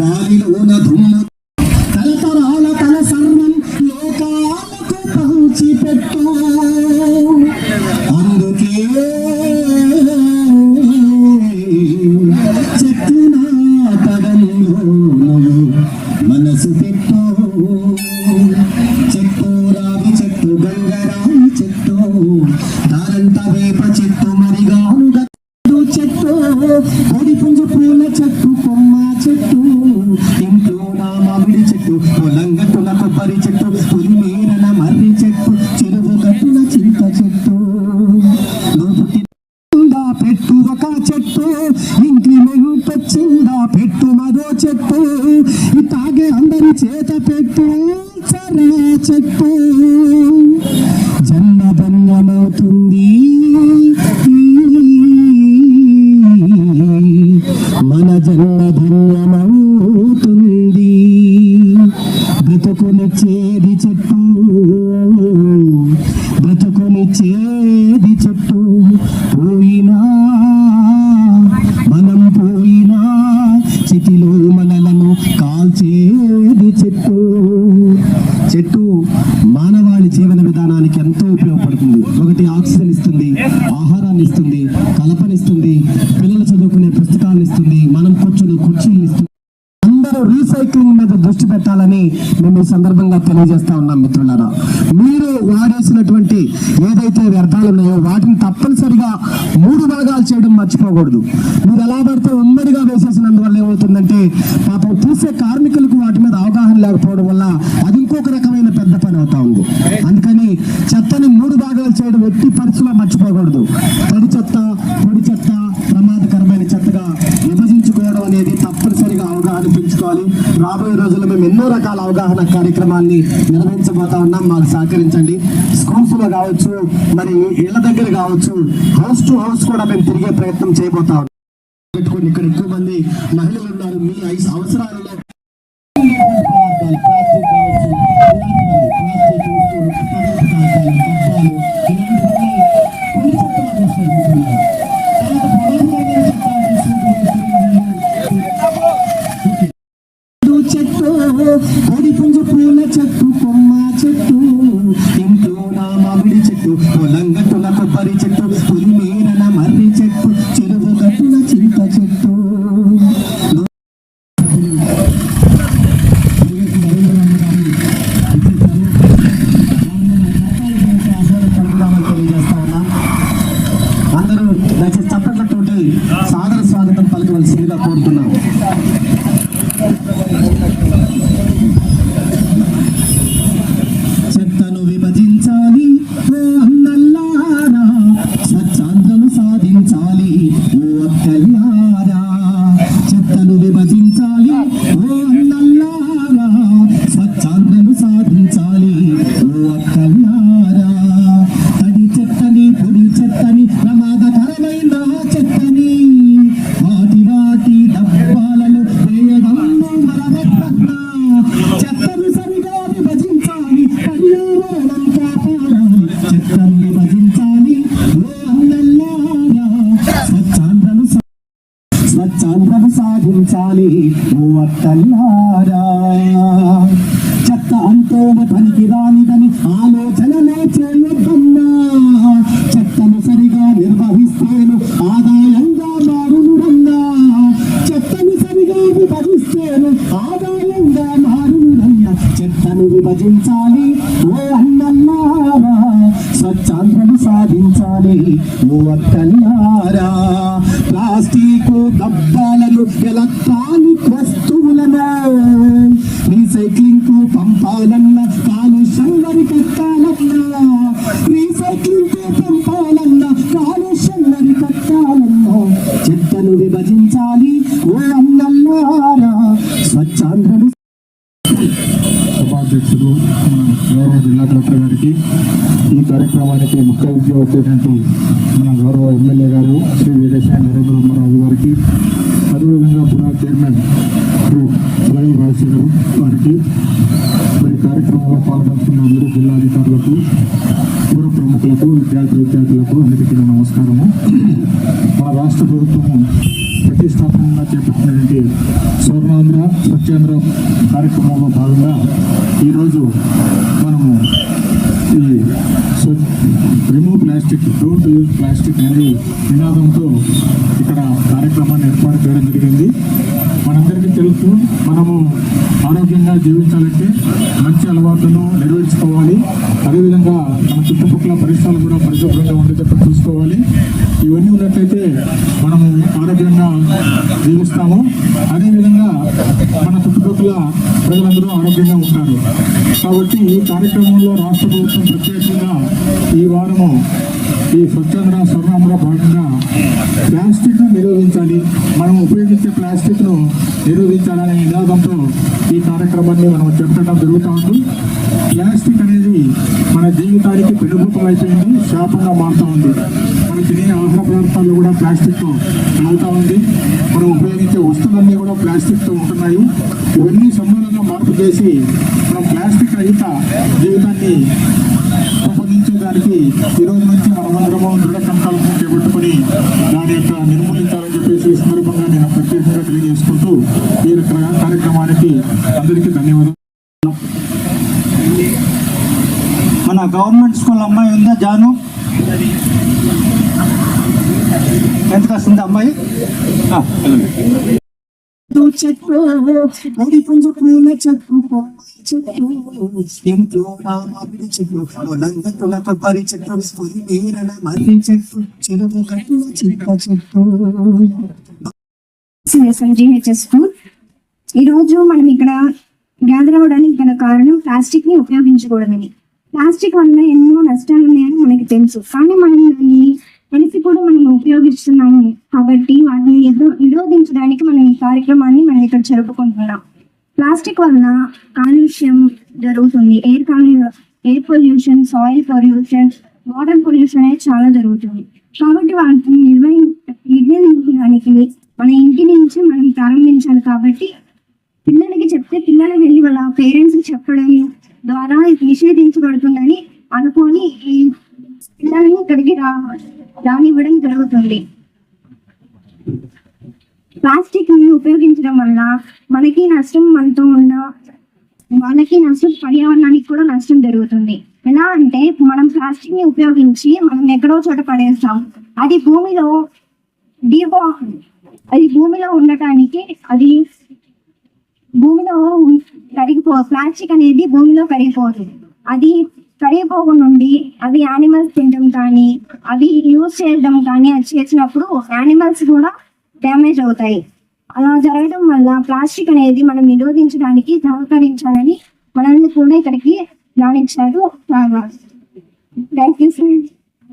గాలిలోన ధుమ్మ తలతరాల తల సర్వం లోకాలకు మనసు పెట్టు. చెట్టు రావి చెట్టు గంగరావి చెట్టు తారంత వేప చెట్టు చెట్టు. మామిడి చెట్టు కొబ్బరి చెట్టు పులి మేరన మర్రి చెట్టు చెరువు గట్టున చింత చెట్టు. పెట్టు ఒక చెట్టు ఇంక్రిమెంట్ వచ్చిందా పెట్టు మరో చెట్టు. తాగే అందరి చేత పెట్టు సరే చెట్టు. committee రీసైక్లింగ్ మీద దృష్టి పెట్టాలని మేము ఈ సందర్భంగా తెలియజేస్తా ఉన్నాం మిత్రులారా. మీరు వాడేసినటువంటి ఏదైతే వ్యర్థాలు ఉన్నాయో వాటిని తప్పనిసరిగా మూడు భాగాలు చేయడం మర్చిపోకూడదు. మీరు ఎలా పడితే ఉమ్మడిగా వేసేసినందువల్ల ఏమవుతుందంటే పాపం తీసే కార్మికులకు వాటి మీద అవగాహన లేకపోవడం వల్ల అది ఇంకొక రకమైన పెద్ద పని అవుతా ఉంది. అందుకని చెత్తని మూడు భాగాలు చేయడం ఎట్టి పరిస్థితుల్లో మర్చిపోకూడదు. తడి చెత్త పొడి చెత్త ప్రమాదకరమైన చెత్తగా విభజించుకోవడం అనేది తప్పనిసరిగా అవగాహన రాబోయే రోజుల్లో మేము ఎన్నో రకాల అవగాహన కార్యక్రమాన్ని నిర్వహించబోతా ఉన్నాం. మాకు సహకరించండి. స్కూల్స్లో కావచ్చు మరి ఇళ్ళ దగ్గర కావచ్చు హౌస్ టు హౌస్ కూడా మేము తిరిగే ప్రయత్నం చేయబోతా ఉన్నాం. పెట్టుకొని ఇక్కడ ఎక్కువ మంది మహిళలు ఉన్నారు. మీ అవసరాలు అవసరాలలో పదార్థాలు, ప్లాస్టిక్ కావచ్చు, ఇలాంటివన్నీ, ప్లాస్టిక్ వస్తువులు, పదార్థ కాగితాలు, డబ్బాలు, ఇలాంటివన్నీ కొన్ని చెత్తలో వేస్తారు మిత్రులారా. తర్వాత ప్రమాదకరమైన చెత్త తీసుకుంటూ చెట్టు పొడి పుంజు పూల చెట్టు కొమ్మ చెట్టు ఇంట్లో నా మామిడి చెట్టు పొలంగట్టున కొబ్బరి చెట్టు అక్కల్లారా ప్లాస్టిక్ డబ్బాలను ఎలక్ట్రానిక్ వస్తువులను రీసైక్లింగ్కు పంపాలన్న కాలుష్యం వరకెత్తా సభాధ్యక్షుడు మన గౌరవ జిల్లా కలెక్టర్ గారికి ఈ కార్యక్రమానికి ముఖ్య అతిథి వచ్చేటువంటి మన గౌరవ ఎమ్మెల్యే గారు శ్రీ వీరేశాయ నరేంద్రరావు గారికి అదేవిధంగా పురా చైర్మన్ శ్రీ సులభ రాజశేఖర్ వారికి మరి కార్యక్రమంలో పాల్గొంటున్న అందరూ జిల్లాధికారులకు పూర్వ ప్రముఖులకు విద్యార్థి విద్యార్థులకు అందరికీ నమస్కారము. మన రాష్ట్ర ప్రభుత్వము ప్రతిష్టాత్మకంగా చేపట్టినటువంటి స్వర్ణాంధ్ర స్వచ్ఛాంధ్ర కార్యక్రమంలో భాగంగా ఈరోజు మనము ఈ remove plastic don't use plastic అనేది నినాదంతో ఇక్కడ కార్యక్రమాన్ని ఏర్పాటు చేయడం జరిగింది. మనందరికీ జీవిస్తూ మనము ఆరోగ్యంగా జీవించాలంటే మంచి అలవాట్లను అందుబాటులో నిర్వహించుకోవాలి అదేవిధంగా మన చుట్టుపక్కల పరిసరాలు కూడా పరిశుభ్రంగా ఉండేటట్టు చూసుకోవాలి. ఇవన్నీ ఉన్నట్లయితే మనము ఆరోగ్యంగా జీవిస్తాము. అదేవిధంగా మన చుట్టుపక్కల ప్రజలందరూ ఆరోగ్యంగా ఉంటారు. కాబట్టి ఈ కార్యక్రమంలో రాష్ట్ర ప్రభుత్వం ప్రత్యేకంగా ఈ వారము ఈ స్వచ్ఛంద్ర స్వర్ణంలో భాగంగా ప్లాస్టిక్ను నిరోధించాలి మనం ఉపయోగించే ప్లాస్టిక్ను నిరోధించాలనే నినాదంతో ఈ కార్యక్రమాన్ని మనం చెప్పడం జరుగుతూ ఉంటుంది ప్లాస్టిక్ అనేది మన జీవితానికి పెనుభూతం అయిపోయింది శాపంగా మారుతూ ఉంది. మనం తినే ఆహార పదార్థాల్లో కూడా ప్లాస్టిక్తో కలుగుతూ ఉంది. మనం ఉపయోగించే వస్తువులన్నీ కూడా ప్లాస్టిక్తో ఉంటున్నాయి. ఇవన్నీ సమూలంగా మార్పు చేసి మనం ప్లాస్టిక్ రహిత జీవితాన్ని రూపొందించేదానికి ఈరోజు రోజు నుంచి మనమందరము దృఢ సంకల్పం చేపట్టుకుని దాని యొక్క నిర్మూలించాలని చెప్పేసి ఈ సందర్భంగా నేను ప్రత్యేకంగా తెలియజేసుకుంటూ ఈ కార్యక్రమానికి అందరికీ ధన్యవాదాలు. మన గవర్నమెంట్ స్కూల్ అమ్మాయి ఉందా జాను? ఎంత వస్తుంది అమ్మాయి? మామిడి కొబ్బరి మర్రి చెరువు గట్టుల చింత చెట్టు జిహెచ్ఎస్ స్కూల్ ఈ రోజు మనం ఇక్కడ గ్యాదర్ అవ్వడానికి గల కారణం ప్లాస్టిక్ని ఉపయోగించకూడదని ప్లాస్టిక్ వల్ల ఎన్నో నష్టాలు ఉన్నాయని మనకి తెలుసు. కానీ మనం దాన్ని తెలిసి కూడా మనం ఉపయోగిస్తున్నాము. కాబట్టి వాటిని ఎదో- నిరోధించడానికి మనం ఈ కార్యక్రమాన్ని మనం ఇక్కడ జరుపుకుంటున్నాం. ప్లాస్టిక్ వలన కాలుష్యం జరుగుతుంది. ఎయిర్ కాలు air pollution soil pollution water pollution అనేది చాలా జరుగుతుంది. కాబట్టి వాటిని నిర్వహి నిర్వహించడానికి మన ఇంటి నుంచి మనం ప్రారంభించాలి. కాబట్టి పిల్లలకి చెప్తే పిల్లలు వెళ్ళి వాళ్ళ పేరెంట్స్కి చెప్పడం ద్వారా ఇది నిషేధించబడుతుందని అనుకొని ఈ పిల్లల్ని ఇక్కడికి రా రానివ్వడం జరుగుతుంది. ప్లాస్టిక్ని ఉపయోగించడం వల్ల మనకి నష్టం మనతో ఉన్న వాళ్ళకి నష్టం పర్యావరణానికి కూడా నష్టం జరుగుతుంది. ఎలా అంటే మనం ప్లాస్టిక్ని ఉపయోగించి మనం ఎక్కడో చోట పడేస్తాం. అది భూమిలో డీపో అది భూమిలో ఉండటానికి అది భూమిలో కరిగిపో ప్లాస్టిక్ అనేది భూమిలో కరిగిపోదు అది కరిగిపోకుండా ఉండి అవి యానిమల్స్ తినడం కానీ అవి యూజ్ చేయడం కానీ అది చేసినప్పుడు యానిమల్స్ కూడా డ్యామేజ్ అవుతాయి. అలా జరగడం వల్ల ప్లాస్టిక్ అనేది మనం నిరోధించడానికి సహకరించాలని మనల్ని కూడా ఇక్కడికి రాణించారు థ్యాంక్ యూ సార్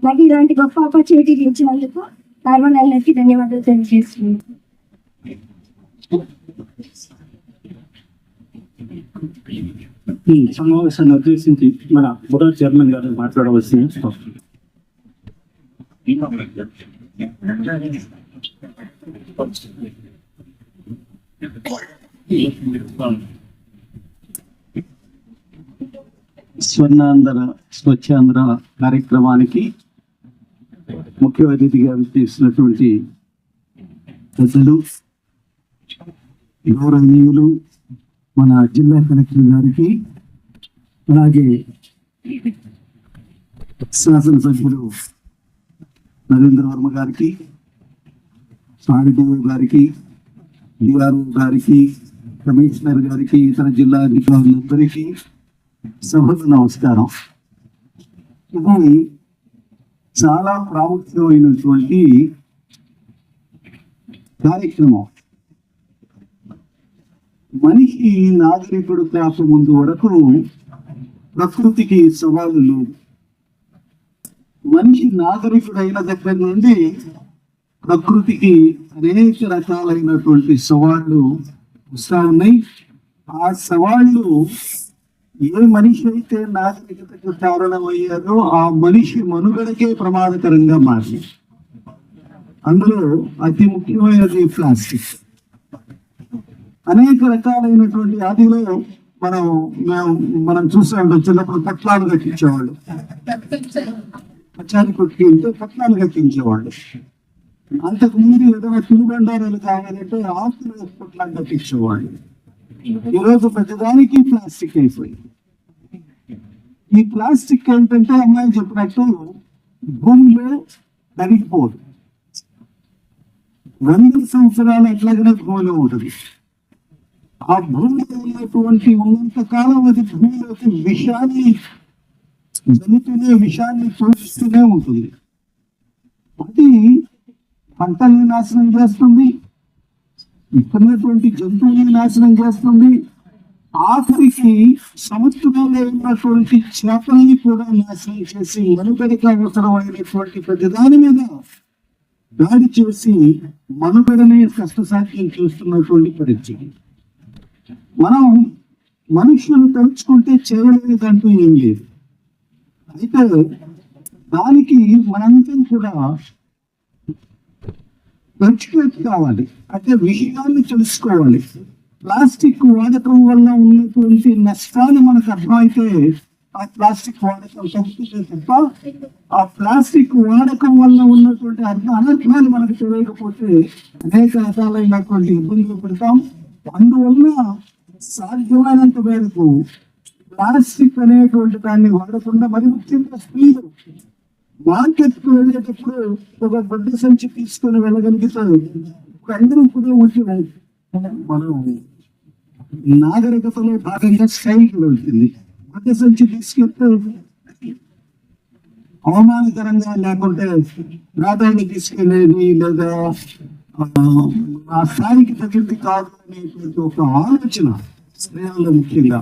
నాకు ఇలాంటి గొప్ప ఆపర్చునిటీ ఇచ్చినందుకు కార్బన్ ధన్యవాదాలు తెలియజేస్తున్నాను. ఈ సమావేశాన్ని ఉద్దేశించి మన బుడా చైర్మన్ గారు మాట్లాడవలసింది స్వర్ణాంధ్ర స్వచ్ఛాంధ్ర కార్యక్రమానికి ముఖ్య అతిథిగా విచ్చేసినటువంటి పెద్దలు గౌరవనీయులు మన జిల్లా కలెక్టర్ గారికి అలాగే శాసనసభ్యులు నరేంద్ర వర్మ గారికి ఆర్డీఓ గారికి డిఆర్ఓ గారికి కమిషనర్ గారికి ఇతర జిల్లా అధికారులందరికీ సభకు నమస్కారం. ఇది చాలా ప్రాముఖ్యమైనటువంటి కార్యక్రమం. మనిషి నాగరికుడు కాక ముందు వరకు ప్రకృతికి సవాలు లేవు. మనిషి నాగరికుడైన దగ్గర నుండి ప్రకృతికి అనేక రకాలైనటువంటి సవాళ్ళు వస్తా ఉన్నాయి. ఆ సవాళ్ళు ఏ మనిషి అయితే నాగరికతకు కారణమయ్యారో ఆ మనిషి మనుగడకే ప్రమాదకరంగా మారింది. అందులో అతి ముఖ్యమైనది ప్లాస్టిక్. అనేక రకాలైనటువంటి ఆదిలో మనం మేము మనం చూసే ఉంటాం చిన్నప్పుడు పట్లాలు కట్టించేవాళ్ళు. పచ్చాది కొట్టుకి వెళ్తే పట్లాలు కట్టించేవాళ్ళు. అంతకు ముందు ఏదైనా తినుబండారాలు కావాలంటే ఆకులు పట్లాలు కట్టించేవాళ్ళు. ఈరోజు ప్రతిదానికి ప్లాస్టిక్ అయిపోయింది. ఈ ప్లాస్టిక్ ఏంటంటే అమ్మాయి చెప్పినట్టు భూమిలో ఆ భూమిలో ఉన్నటువంటి ఉన్నంత కాలం అది భూమిలోకి విషాన్ని జరుగుతూనే విషాన్ని చూస్తూనే ఉంటుంది. అది పంటల్ని నాశనం చేస్తుంది ఇక్కడున్నటువంటి జంతువుల్ని నాశనం చేస్తుంది. ఆఖరికి సముద్రంలో ఉన్నటువంటి చేపల్ని కూడా నాశనం చేసి మనుగడకి అవసరమైనటువంటి ప్రతిదాని మీద దాడి చేసి మనుగడనే కష్టసాధ్యం చేస్తున్నటువంటి పరిస్థితి. మనం మనుషులను తలుచుకుంటే చేయలేదంటూ ఏం లేదు. అయితే దానికి మనందరం కూడా ఎడ్యుకేట్ కావాలి. అంటే విషయాన్ని తెలుసుకోవాలి. ప్లాస్టిక్ వాడకం వల్ల ఉన్నటువంటి నష్టాలు మనకు అర్థమైతే ఆ ప్లాస్టిక్ వాడకం తగ్గుతుంది తప్ప ఆ ప్లాస్టిక్ వాడకం వల్ల ఉన్నటువంటి అర్థ అనర్థాలు మనకు తెలియకపోతే అనేక రకాలైనటువంటి ఇబ్బందులు పెడతాం. అందువల్ల సాధ్యమైనంత మేరకు ప్లాస్టిక్ అనేటువంటి దాన్ని వాడకుండా మరి ముఖ్యంగా స్త్రీలు మార్కెట్కు వెళ్ళేటప్పుడు ఒక గొడ్డ సంచి తీసుకొని వెళ్ళగలిగితే అందరూ కూడా వచ్చి మనం నాగరికతలో భాగంగా స్టైల్ కూడా ఉంటుంది గొడ్డ సంచి తీసుకెళ్తే అవమానకరంగా లేకుంటే ప్రాధాన్యత తీసుకెళ్ళేది లేదా ఆ స్థాయికి తగ్గింది కాదు అనేటువంటి ఒక ఆలోచన స్త్రీలలో ముఖ్యంగా.